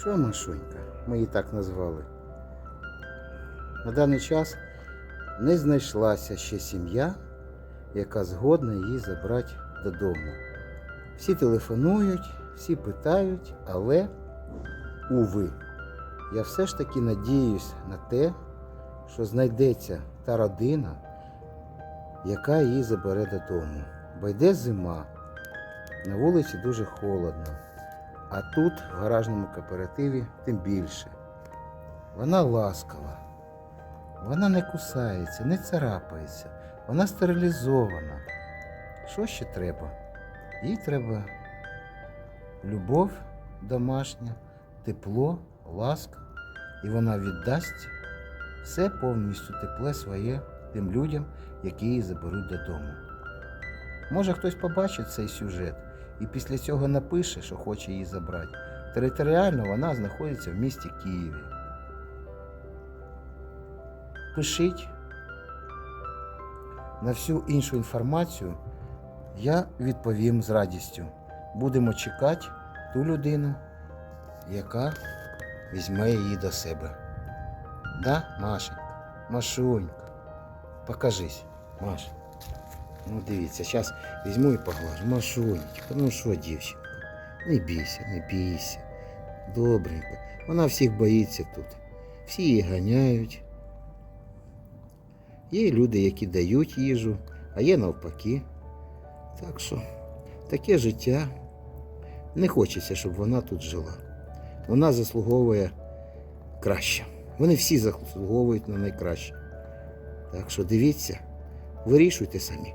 Що Машунька? Ми її так назвали. На даний час не знайшлася ще сім'я, яка згодна її забрати додому. Всі телефонують, всі питають, але, уви, я все ж таки надіюсь на те, що знайдеться та родина, яка її забере додому. Бо йде зима, на вулиці дуже холодно, а тут, в гаражному кооперативі, тим більше. Вона ласкава, вона не кусається, не царапається, вона стерилізована. Що ще треба? Їй треба любов домашня, тепло, ласка, і вона віддасть все повністю тепле своє тим людям, які її заберуть додому. Може хтось побачить цей сюжет і після цього напише, що хоче її забрати. Територіально вона знаходиться в місті Києві. Пишіть. На всю іншу інформацію я відповім з радістю. Будемо чекати ту людину, яка візьме її до себе. Да, Машенька? Машунька, покажись, Маша. Ну, дивіться, зараз візьму і поглажу. Машунечка, ну що, дівчинка? Не бійся, не бійся. Добренько. Вона всіх боїться тут. Всі її ганяють. Є люди, які дають їжу, а є навпаки. Так що таке життя. Не хочеться, щоб вона тут жила. Вона заслуговує краще. Вони всі заслуговують на найкраще. Так що дивіться, вирішуйте самі.